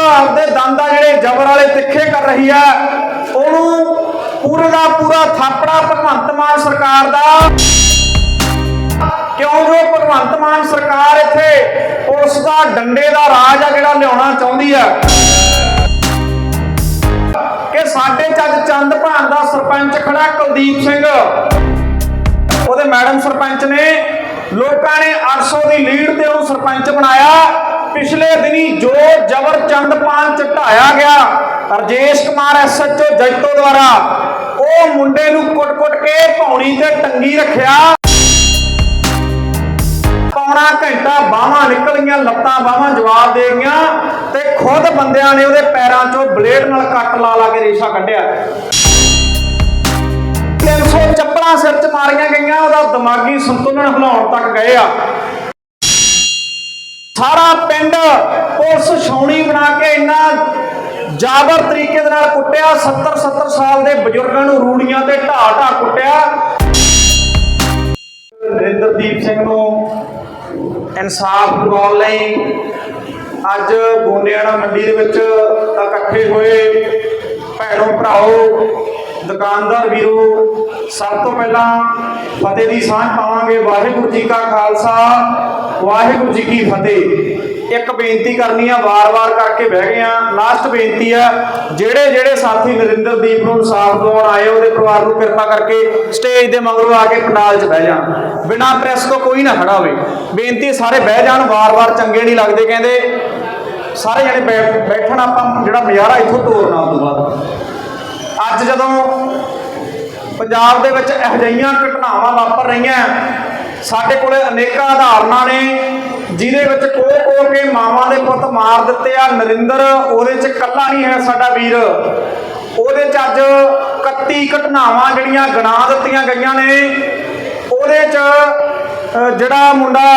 ਆਪਦੇ ਦੰਦਾਂ ਜਿਹੜੇ ਜ਼ਬਰ ਵਾਲੇ ਤਿੱਖੇ ਕਰ ਰਹੀ ਆ, ਉਹਨੂੰ ਪੂਰੇ ਦਾ ਪੂਰਾ ਥਾਪੜਾ ਭਗਵੰਤ ਮਾਨ ਸਰਕਾਰ ਦਾ। ਕਿਉਂ ਜੋ ਭਗਵੰਤ ਮਾਨ ਸਰਕਾਰ ਇੱਥੇ ਪੁਲਿਸ ਦਾ ਡੰਡੇ ਦਾ ਰਾਜ ਆ ਜਿਹੜਾ ਲਿਆਉਣਾ ਚਾਹੁੰਦੀ ਆ? ਕਿ ਸਾਡੇ ਚੱਜ ਚੰਦ ਭਾਨ ਦਾ ਸਰਪੰਚ ਖੜਾ ਕੁਲਦੀਪ ਸਿੰਘ। ਉਹਦੇ ਮੈਡਮ ਸਰਪੰਚ ਨੇ, ਲੋਕਾਂ ਨੇ 800 ਦੀ ਲੀਡ ਤੇ ਉਹਨੂੰ ਸਰਪੰਚ ਬਣਾਇਆ। ਪਿਛਲੇ ਦਿਨੀ ਜੋ ਜਬਰ ਚੰਦ ਪਾਨ ਗਿਆ, ਰਜੇਸ਼ ਕੁਮਾਰ ਐਸਐਚਓ ਜੈਤੋ ਦੁਆਰਾ, ਉਹ ਮੁੰਡੇ ਨੂੰ ਕੁੱਟ-ਕੁੱਟ ਕੇ ਪੌਣੀ ਤੇ ਟੰਗੀ ਰੱਖਿਆ। ਪੌਣਾ ਘੰਟਾ ਬਾਹਾਂ ਨਿਕਲੀਆਂ, ਲੱਤਾਂ ਬਾਹਾਂ ਜਵਾਬ ਦੇ ਗਈਆਂ ਤੇ ਖੁਦ ਬੰਦਿਆਂ ਨੇ ਉਹਦੇ ਪੈਰਾਂ 'ਚੋਂ ਬਲੇਡ ਨਾਲ ਕੱਟ ਲਾ ਲਾ ਕੇ ਰੇਸ਼ਾ ਕੱਢਿਆ। 300 ਚੱਪਲਾਂ ਸਿਰ 'ਚ ਮਾਰੀਆਂ ਗਈਆਂ, ਉਹਦਾ ਦਿਮਾਗੀ ਸੰਤੁਲਨ ਹਿਲਾਉਣ ਤੱਕ ਗਏ ਆ। ਸਾਰਾ ਪਿੰਡ ਪੁਲਿਸ ਛਾਉਣੀ ਬਣਾ ਕੇ ਇੰਨਾ ਜਾਬਰ ਤਰੀਕੇ ਦੇ ਨਾਲ ਕੁੱਟਿਆ 70 70 ਸਾਲ ਦੇ ਬਜ਼ੁਰਗਾਂ ਨੂੰ ਰੂੜੀਆਂ ਤੇ ਢਾ ਢਾ ਕੁੱਟਿਆ। ਨਰਿੰਦਰਦੀਪ ਸਿੰਘ ਨੂੰ ਇਨਸਾਫ ਦਿਵਾਉਣ ਲਈ ਅੱਜ ਗੋਨਿਆਣਾ ਮੰਡੀ ਦੇ ਵਿੱਚ ਇਕੱਠੇ ਹੋਏ ਭੈਣੋ ਭਰਾਓ ਦੁਕਾਨਦਾਰ ਵੀਰੋ, ਸਭ ਤੋਂ ਪਹਿਲਾਂ ਫਤਿਹ ਦੀ ਸਾਂਝ ਪਾਵਾਂਗੇ। ਵਾਹਿਗੁਰੂ ਜੀ ਕਾ ਖਾਲਸਾ, ਵਾਹਿਗੁਰੂ ਜੀ ਕੀ ਫਤਿਹ। ਇੱਕ ਬੇਨਤੀ ਕਰਨੀ ਆ, ਵਾਰ-ਵਾਰ ਕਰਕੇ ਬਹਿ ਗਏ ਆ। ਲਾਸਟ ਬੇਨਤੀ ਆ ਜਿਹੜੇ ਜਿਹੜੇ ਸਾਥੀ ਨਰਿੰਦਰਦੀਪ ਨੂੰ ਇਨਸਾਫ ਦਿਵਾਉਣ ਆਏ ਉਹਦੇ ਪਰਿਵਾਰ ਨੂੰ ਕਿਰਪਾ ਕਰਕੇ ਸਟੇਜ ਦੇ ਮਗਰੋਂ ਆ ਕੇ ਪੰਡਾਲ 'ਚ ਬਹਿ ਜਾਣ। ਬਿਨਾਂ ਪ੍ਰੈਸ ਤੋਂ ਕੋਈ ਨਾ ਖੜਾ ਹੋਵੇ। ਬੇਨਤੀ ਸਾਰੇ ਬਹਿ ਜਾਣ, ਵਾਰ-ਵਾਰ ਚੰਗੇ ਨਹੀਂ ਲੱਗਦੇ, ਕਹਿੰਦੇ। ਸਾਰੇ ਜਣੇ ਬੈਠ- ਬੈਠਣ, ਆਪਾਂ ਜਿਹੜਾ ਨਜ਼ਾਰਾ ਇੱਥੋਂ ਤੋਰਨਾ ਉਸ ਤੋਂ ਬਾਅਦ। ਅੱਜ ਜਦੋਂ ਪੰਜਾਬ ਦੇ ਵਿੱਚ ਇਹੋ ਜਿਹੀਆਂ ਘਟਨਾਵਾਂ ਵਾਪਰ ਰਹੀਆਂ, ਸਾਡੇ ਕੋਲੇ ਅਨੇਕਾਂ ਉਦਾਹਰਨਾਂ ਨੇ, ਜਿਹਦੇ ਵਿੱਚ ਕੋਹ ਕੋਹ ਕੇ ਮਾਵਾਂ ਦੇ ਪੁੱਤ ਮਾਰ ਦਿੱਤੇ ਆ। ਨਰਿੰਦਰ ਉਹਦੇ 'ਚ ਕੱਲਾ ਨਹੀਂ ਹੈ ਸਾਡਾ ਵੀਰ। ਉਹਦੇ 'ਚ ਅੱਜ 31 ਘਟਨਾਵਾਂ ਜਿਹੜੀਆਂ ਗਣਾ ਦਿੱਤੀਆਂ ਗਈਆਂ ਨੇ। ਉਹਦੇ 'ਚ ਜਿਹੜਾ ਮੁੰਡਾ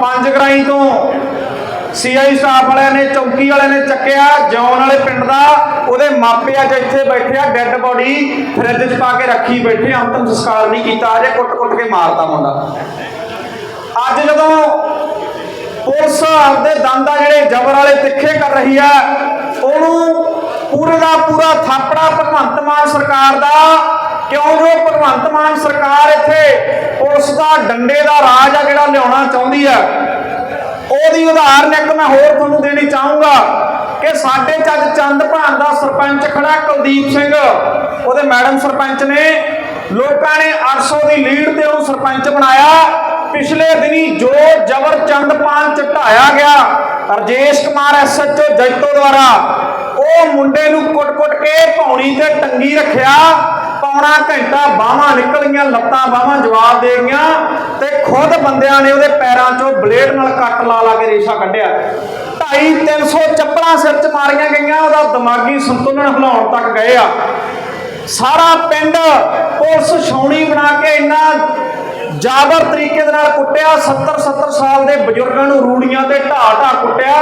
ਪੰਜ ਗਰਾਈ ਤੋਂ ਸੀਆਈ ਸਟਾਫ ਵਾਲਿਆਂ ਨੇ, ਚੌਕੀ ਵਾਲਿਆਂ ਨੇ ਚੱਕਿਆ, ਜੌਨ ਵਾਲੇ ਪਿੰਡ ਦਾ। ਉਹਦੇ ਮਾਪੇ ਅੱਜ ਇੱਥੇ ਬੈਠੇ ਆ ਡੈੱਡ ਬੋਡੀ ਫਰਿੱਜ 'ਚ ਪਾ ਕੇ ਰੱਖੀ ਬੈਠੇ ਅੰਤਮ ਸੰਸਕਾਰ ਨਹੀਂ ਕੀਤਾ, ਅਜੇ ਕੁੱਟ-ਕੁੱਟ ਕੇ ਮਾਰਤਾ ਮੁੰਡਾ। ਅੱਜ ਜਦੋਂ ਪੁਲਿਸ ਆਪਦੇ ਦੰਦਾਂ ਜਿਹੜੇ ਜ਼ਬਰ ਵਾਲੇ ਤਿੱਖੇ ਕਰ ਰਹੀ ਆ, ਉਹਨੂੰ ਪੂਰੇ ਦਾ ਪੂਰਾ ਥਾਪੜਾ ਭਗਵੰਤ ਮਾਨ ਸਰਕਾਰ ਦਾ, ਕਿਉਂ ਜੋ ਭਗਵੰਤ ਮਾਨ ਸਰਕਾਰ ਇੱਥੇ ਪੁਲਿਸ ਦਾ ਡੰਡੇ ਦਾ ਰਾਜ ਆ ਜਿਹੜਾ ਲਿਆਉਣਾ ਚਾਹੁੰਦੀ ਆ, ਉਹਦੀ ਉਦਾਹਰਨ ਇੱਕ ਮੈਂ ਹੋਰ ਤੁਹਾਨੂੰ ਦੇਣੀ ਚਾਹੂੰਗਾ ਕਿ ਸਾਡੇ ਚੱਜ ਚੰਦ ਭਾਨ ਦਾ ਸਰਪੰਚ ਖੜਾ ਕੁਲਦੀਪ ਸਿੰਘ। ਉਹਦੇ ਮੈਡਮ ਸਰਪੰਚ ਨੇ ਲੋਕਾਂ ਨੇ 800 ਦੀ ਲੀਡ ਤੇ ਉਹਨੂੰ ਸਰਪੰਚ ਬਣਾਇਆ। ਪਿਛਲੇ ਦਿਨੀ ਜੋ ਜਬਰ ਚੰਦ ਪਾਨ ਚਟਾਇਆ ਗਿਆ, ਰਜੇਸ਼ ਕੁਮਾਰ ਐਸਐਚਓ ਜੈਤੋ ਦੁਆਰਾ, ਉਹ ਮੁੰਡੇ ਨੂੰ ਕੁੱਟ-ਕੁੱਟ ਕੇ ਪੌਣੀ ਤੇ ਟੰਗੀ ਰੱਖਿਆ। ਪੌਣਾ ਘੰਟਾ ਬਾਹਾਂ ਗਈਆਂ, ਲੱਤਾਂ ਬਾਹਾਂ ਜਵਾਬ ਦੇ ਗਈਆਂ ਤੇ ਖੁਦ ਬੰਦਿਆਂ ਨੇ ਉਹਦੇ ਪੈਰਾਂ 'ਚੋਂ ਬਲੇਡ ਨਾਲ ਕੱਟ ਲਾ ਲਾ ਕੇ ਰੇਸ਼ਾ ਕੱਢਿਆ। 250 300 ਚੱਪਲਾਂ ਸਿਰ 'ਚ ਮਾਰੀਆਂ ਗਈਆਂ, ਉਹਦਾ ਦਿਮਾਗੀ ਸੰਤੁਲਨ ਹਿਲਾਉਣ ਤੱਕ ਗਏ ਆ। ਸਾਰਾ ਪਿੰਡ ਪੁਲਿਸ ਛਾਉਣੀ ਬਣਾ ਕੇ ਇੰਨਾ ਜਾਬਰ ਤਰੀਕੇ ਦੇ ਨਾਲ ਕੁੱਟਿਆ 70 70 ਸਾਲ ਦੇ ਬਜ਼ੁਰਗਾਂ ਨੂੰ ਰੂੜੀਆਂ ਤੇ ਢਾ ਢਾ ਕੁੱਟਿਆ।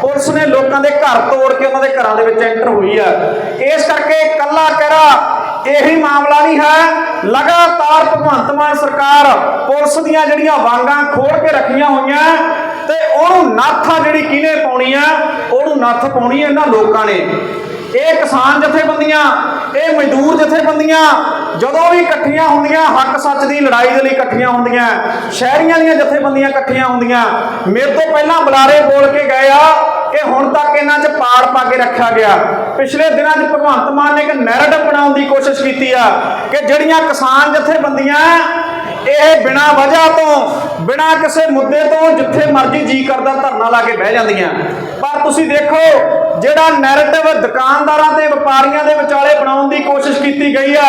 ਪੁਲਿਸ ਨੇ ਲੋਕਾਂ ਦੇ ਘਰ ਤੋੜ ਕੇ ਉਹਨਾਂ ਦੇ ਘਰਾਂ ਦੇ ਵਿੱਚ ਐਂਟਰ ਹੋਈ ਆ। ਇਸ ਕਰਕੇ ਕੱਲਾ ਕਹਿਰਾ ਇਹੀ ਮਾਮਲਾ ਨਹੀਂ ਹੈ। ਲਗਾਤਾਰ ਭਗਵੰਤ ਮਾਨ ਸਰਕਾਰ ਪੁਲਿਸ ਦੀਆਂ ਜਿਹੜੀਆਂ ਵਾਂਗਾਂ ਖੋਲ ਕੇ ਰੱਖੀਆਂ ਹੋਈਆਂ ਤੇ ਉਹਨੂੰ ਨਾਥਾ ਜਿਹੜੀ ਕਿਹਨੇ ਪਾਉਣੀ ਆ, ਉਹਨੂੰ ਨੱਥ ਪਾਉਣੀ ਇਹਨਾਂ ਲੋਕਾਂ ਨੇ। ਇਹ ਕਿਸਾਨ ਜਥੇਬੰਦੀਆਂ, ਇਹ ਮਜ਼ਦੂਰ ਜਥੇਬੰਦੀਆਂ ਜਦੋਂ ਵੀ ਇਕੱਠੀਆਂ ਹੁੰਦੀਆਂ, ਹੱਕ ਸੱਚ ਦੀ ਲੜਾਈ ਦੇ ਲਈ ਇਕੱਠੀਆਂ ਹੁੰਦੀਆਂ, ਸ਼ਹਿਰੀਆਂ ਦੀਆਂ ਜਥੇਬੰਦੀਆਂ ਇਕੱਠੀਆਂ ਹੁੰਦੀਆਂ, ਮੇਰੇ ਤੋਂ ਪਹਿਲਾਂ ਬੁਲਾਰੇ ਬੋਲ ਕੇ ਗਏ ਆ ਕਿ ਹੁਣ ਤੱਕ ਇਹਨਾਂ 'ਚ ਪਾੜ ਪਾ ਕੇ ਰੱਖਿਆ ਗਿਆ। ਪਿਛਲੇ ਦਿਨਾਂ 'ਚ ਭਗਵੰਤ ਮਾਨ ਨੇ ਇੱਕ ਨੈਰੇਟਿਵ ਬਣਾਉਣ ਦੀ ਕੋਸ਼ਿਸ਼ ਕੀਤੀ ਆ ਕਿ ਜਿਹੜੀਆਂ ਕਿਸਾਨ ਜਥੇਬੰਦੀਆਂ ਇਹ ਬਿਨਾਂ ਵਜ੍ਹਾ ਤੋਂ, ਬਿਨਾਂ ਕਿਸੇ ਮੁੱਦੇ ਤੋਂ ਜਿੱਥੇ ਮਰਜ਼ੀ ਜੀ ਕਰਦਾ ਧਰਨਾ ਲਾ ਕੇ ਬਹਿ ਜਾਂਦੀਆਂ। ਪਰ ਤੁਸੀਂ ਦੇਖੋ, ਜਿਹੜਾ ਨੈਰੇਟਿਵ ਦੁਕਾਨਦਾਰਾਂ ਤੇ ਵਪਾਰੀਆਂ ਦੇ ਵਿਚਾਲੇ ਬਣਾਉਣ ਦੀ ਕੋਸ਼ਿਸ਼ ਕੀਤੀ ਗਈ ਆ,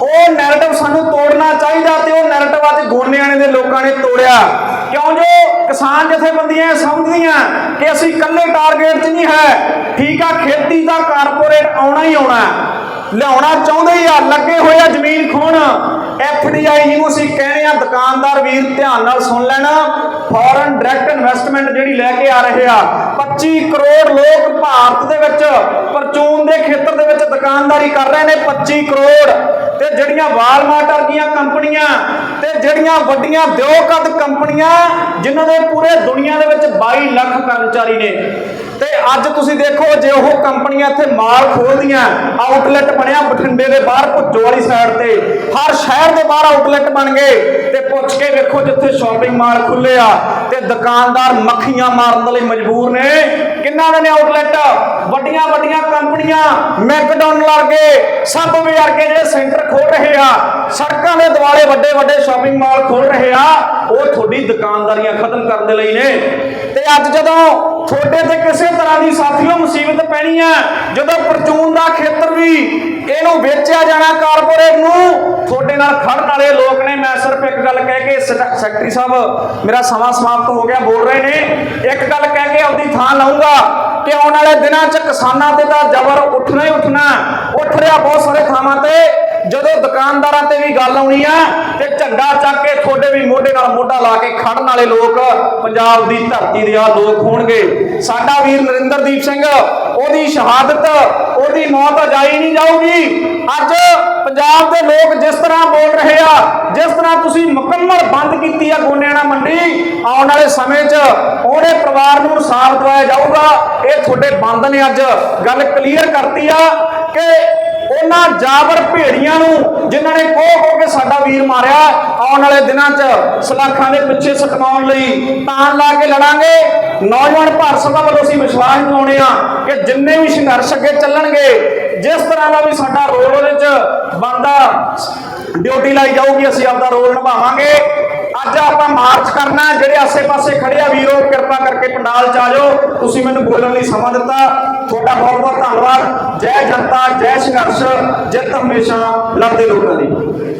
ਉਹ ਨੈਰੇਟਿਵ ਸਾਨੂੰ ਤੋੜਨਾ ਚਾਹੀਦਾ ਤੇ ਉਹ ਨੈਰੇਟਿਵ ਅੱਜ ਗੋਨਿਆਣੇ ਦੇ ਲੋਕਾਂ ਨੇ ਤੋੜਿਆ। ਕਿਉਂ ਜੋ ਕਿਸਾਨ ਜਥੇਬੰਦੀਆਂ ਇਹ ਸਮਝਦੀਆਂ ਕਿ ਅਸੀਂ ਇਕੱਲੇ ਟਾਰਗੇਟ 'ਚ ਨਹੀਂ ਹੈ, ਠੀਕ ਆ, ਖੇਤੀ ਦਾ ਕਾਰਪੋਰੇਟ ਆਉਣਾ ਹੀ ਆਉਣਾ। ਲਿਆਉਣਾ ਚਾਹੁੰਦੇ ਹੀ ਆ ਲੱਗੇ ਹੋਏ ਆ ਜ਼ਮੀਨ ਖੋਣ। ਐਫਡੀਆਈ ਜਿਹਨੂੰ ਅਸੀਂ ਕਹਿੰਦੇ ਆ, ਦੁਕਾਨਦਾਰ ਵੀਰ ਧਿਆਨ ਨਾਲ ਸੁਣ ਲੈਣਾ। ਫੋਰਨ ਡਾਇਰੈਕਟ ਇਨਵੈਸਟਮੈਂਟ ਜਿਹੜੀ ਲੈ ਕੇ ਆ ਰਹੇ ਆ 25 ਕਰੋੜ ਲੋਕ ਭਾਰਤ ਦੇ ਵਿੱਚ, ਪਰਚੂਨ ਦੇ ਖੇਤਰ ਦੇ ਵਿੱਚ ਦੁਕਾਨਦਾਰੀ ਕਰ ਰਹੇ ਨੇ 25 ਕਰੋੜ। ਤੇ ਜਿਹੜੀਆਂ ਵਾਲਮਾਰਟ ਵਰਗੀਆਂ ਕੰਪਨੀਆਂ, ਤੇ ਜਿਹੜੀਆਂ ਵੱਡੀਆਂ ਦਿਓਕਦ ਕੰਪਨੀਆਂ, ਜਿਨ੍ਹਾਂ ਦੇ ਪੂਰੇ ਦੁਨੀਆ ਦੇ ਵਿੱਚ 22 ਲੱਖ ਕਰਮਚਾਰੀ ਨੇ। ਤੇ ਅੱਜ ਤੁਸੀਂ ਦੇਖੋ ਜੇ ਉਹ ਕੰਪਨੀਆਂ ਇੱਥੇ ਮਾਲ ਖੋਲਦੀਆਂ ਆਊਟਲੈਟ ਬਣਿਆ ਬਠਿੰਡੇ ਦੇ ਬਾਹਰ, ਭੁੱਜੋ ਵਾਲੀ ਸਾਈਡ ਤੇ। ਹਰ ਸ਼ਹਿਰ ਦੇ ਬਾਹਰ ਆਊਟਲੈਟ ਬਣ ਗਏ। ਤੇ ਪੁੱਛ ਕੇ ਵੇਖੋ ਜਿੱਥੇ ਸ਼ਾਪਿੰਗ ਮਾਲ ਖੁੱਲੇ ਆ ਤੇ ਦੁਕਾਨਦਾਰ ਮੱਖੀਆਂ ਮਾਰਨ ਦੇ ਲਈ ਮਜਬੂਰ ਨੇ। ਕਿੰਨਾ ਦੇ ਨੇ ਆਊਟਲੈਟ ਵੱਡੀਆਂ ਵੱਡੀਆਂ ਕੰਪਨੀਆਂ ਮੈਕਡੋਨਲਡ ਵਰਗੇ ਸਬਵੇ ਵਰਗੇ ਜਿਹੜੇ ਸੈਂਟਰ ਖੋਲ ਰਹੇ ਆ। ਸੜਕਾਂ ਦੇ ਦੁਆਲੇ ਵੱਡੇ ਵੱਡੇ ਸ਼ਾਪਿੰਗ ਮਾਲ ਖੋਲ ਰਹੇ ਆ। ਉਹ ਤੁਹਾਡੀ ਦੁਕਾਨਦਾਰੀਆਂ ਖਤਮ ਕਰਨ ਦੇ ਲਈ ਨੇ। ਤੇ ਅੱਜ ਜਦੋਂ ਤੁਹਾਡੇ ਤੇ ਕਿਸੇ ਤਰ੍ਹਾਂ ਦੀ ਸਾਥੀਓ ਮੁਸੀਬਤ ਪੈਣੀ ਆ, ਜਦੋਂ ਪਰਚੂਨ ਦਾ ਖੇਤਰ ਵੀ ਇਹਨੂੰ ਵੇਚਿਆ ਜਾਣਾ ਕਾਰਪੋਰੇਟ ਨੂੰ, ਤੁਹਾਡੇ ਨਾਲ ਖੜਨ ਵਾਲੇ ਲੋਕ ਨੇ, ਮੈਂ ਸਿਰਫ ਇੱਕ ਗੱਲ ਕਹਿ ਕੇ ਸੈਕਟਰੀ ਸਾਹਿਬ, ਮੇਰਾ ਸਮਾਂ ਸਮਾਪਤ ਹੋ ਗਿਆ, ਬੋਲ ਰਹੇ ਨੇ। ਇੱਕ ਗੱਲ ਕਹਿ ਕੇ ਆਪਦੀ ਥਾਂ ਲਾਉਂਗਾ ਕਿ ਆਉਣ ਵਾਲੇ ਦਿਨਾਂ 'ਚ ਕਿਸਾਨਾਂ ਤੇ ਤਾਂ ਜ਼ਬਰ ਉੱਠਣਾ ਹੀ ਉੱਠਣਾ। ਉੱਠ ਰਿਹਾ ਬਹੁਤ ਸਾਰੇ ਥਾਵਾਂ ਤੇ ਜਦੋਂ ਦੁਕਾਨਦਾਰਾਂ ਤੇ ਵੀ ਗੱਲ ਆਉਣੀ ਆ, ਤੇ ਝੰਡਾ ਚੱਕ ਕੇ ਤੁਹਾਡੇ ਵੀ ਮੋਢੇ ਨਾਲ ਮੋਢਾ ਲਾ ਕੇ ਖੜਨ ਵਾਲੇ ਲੋਕ ਪੰਜਾਬ ਦੀ ਧਰਤੀ ਦੇ ਆ ਲੋਕ ਹੋਣਗੇ। ਸਾਡਾ ਵੀਰ ਨਰਿੰਦਰਦੀਪ ਸਿੰਘ, ਉਹਦੀ ਸ਼ਹਾਦਤ, ਉਹਦੀ ਮੌਤ ਅਜਾਈ ਨਹੀਂ ਜਾਊਗੀ। ਅੱਜ ਪੰਜਾਬ ਦੇ ਲੋਕ ਜਿਸ ਤਰ੍ਹਾਂ ਬੋਲ ਰਹੇ ਆ, ਜਿਸ ਤਰ੍ਹਾਂ ਤੁਸੀਂ ਮੁਕੰਮਲ ਬੰਦ ਕੀਤੀ ਆ ਗੋਨਿਆਣਾ ਮੰਡੀ, ਆਉਣ ਵਾਲੇ ਸਮੇਂ 'ਚ ਉਹਦੇ ਪਰਿਵਾਰ ਨੂੰ ਇਨਸਾਫ ਦਿਵਾਇਆ ਜਾਊਗਾ। ਇਹ ਤੁਹਾਡੇ ਬੰਦ ਨੇ ਅੱਜ ਗੱਲ ਕਲੀਅਰ ਕਰਤੀ ਆ ਕਿ ਉਹਨਾਂ ਜਾਬਰ ਭੇੜੀਆਂ ਨੂੰ ਜਿਨ੍ਹਾਂ ਨੇ ਕੋਹ ਕੋ ਕੇ ਸਾਡਾ ਵੀਰ ਮਾਰਿਆ, ਆਉਣ ਵਾਲੇ ਦਿਨਾਂ 'ਚ ਸਲਾਖਾਂ ਦੇ ਪਿੱਛੇ ਸਟਕਾਉਣ ਲਈ ਤਾਣ ਲਾ ਕੇ ਲੜਾਂਗੇ। ਨੌਜਵਾਨ ਭਾਰਤ ਸਭਾ ਵੱਲੋਂ ਅਸੀਂ ਵਿਸ਼ਵਾਸ ਦਿਵਾਉਂਦੇ ਆ ਕਿ ਜਿੰਨੇ ਵੀ ਸੰਘਰਸ਼ ਅੱਗੇ ਚੱਲਣਗੇ, ਜਿਸ ਤਰ੍ਹਾਂ ਦਾ ਵੀ ਸਾਡਾ ਰੋਲ ਉਹਦੇ 'ਚ ਬਣਦਾ, ਡਿਊਟੀ ਲਾਈ ਜਾਊਗੀ, ਅਸੀਂ ਆਪਦਾ ਰੋਲ ਨਿਭਾਵਾਂਗੇ। ਅੱਜ ਆਪਾਂ ਮਾਰਚ ਕਰਨਾ, ਜਿਹੜੇ ਆਸੇ-ਪਾਸੇ ਖੜੇ ਆ, ਵੀਰੋ, ਕਿਰਪਾ ਕਰਕੇ ਪੰਡਾਲ ਚ ਆ ਜਾਓ। ਤੁਸੀਂ ਮੈਨੂੰ ਬੋਲਣ ਲਈ ਸਮਾਂ ਦਿੱਤਾ। ਤੁਹਾਡਾ ਬਹੁਤ-ਬਹੁਤ ਧੰਨਵਾਦ। ਜੈ ਜਨਤਾ, ਜੈ ਸੰਘਰਸ਼। ਜਿੱਤ ਹਮੇਸ਼ਾ ਲੜਦੇ ਲੋਕਾਂ ਦੀ।